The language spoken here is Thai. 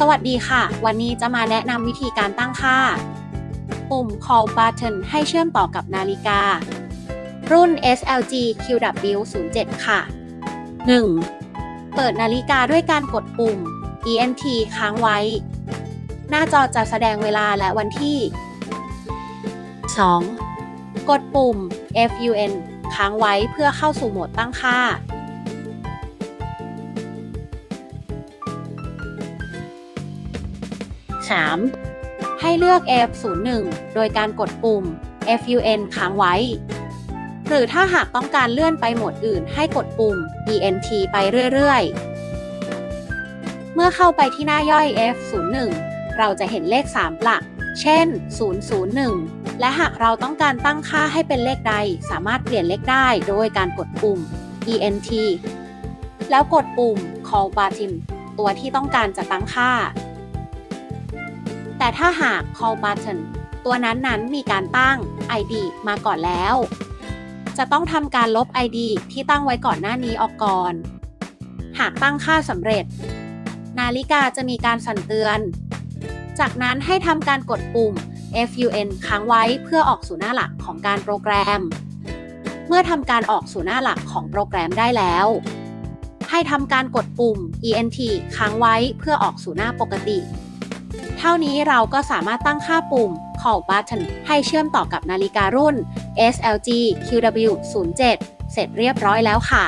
สวัสดีค่ะ วันนี้จะมาแนะนำวิธีการตั้งค่า ปุ่ม call button ให้เชื่อมต่อกับนาฬิกา รุ่น SLG QW07 ค่ะ 1. เปิดนาฬิกาด้วยการกดปุ่ม ENT ค้างไว้ หน้าจอจะแสดงเวลาและวันที่ 2. กดปุ่ม FUN ค้างไว้เพื่อเข้าสู่โหมดตั้งค่า 3. ให้เลือก F01 โดยการกดปุ่ม FUN ค้างไว้ หรือถ้าหากต้องการเลื่อนไปโหมดอื่นให้กดปุ่ม ENT ไปเรื่อยๆ เมื่อเข้าไปที่หน้าย่อย F01 เราจะเห็นเลข 3 หลัก เช่น 001 และหากเราต้องการตั้งค่าให้เป็นเลขใด สามารถเปลี่ยนเลขได้โดยการกดปุ่ม ENT แล้วกดปุ่ม Call Button ตัวที่ต้องการจะตั้งค่า แต่ถ้าหาก call button ตัวนั้นๆมีการตั้ง ID มาก่อนแล้ว จะต้องทำการลบ ID ที่ตั้งไว้ก่อนหน้านี้ออกก่อน หากตั้งค่าสำเร็จ นาฬิกาจะมีการสั่นเตือน จากนั้นให้ทำการกดปุ่ม FUN ค้างไว้เพื่อออกสู่หน้าหลักของการโปรแกรม เมื่อทำการออกสู่หน้าหลักของโปรแกรมได้แล้ว ให้ทำการกดปุ่ม ENT ค้างไว้เพื่อออกสู่หน้าปกติ ท่านี้เราก็สามารถตั้งค่าปุ่ม Call Button ให้เชื่อมต่อกับนาฬิการุ่น SLG QW07 เสร็จเรียบร้อยแล้วค่ะ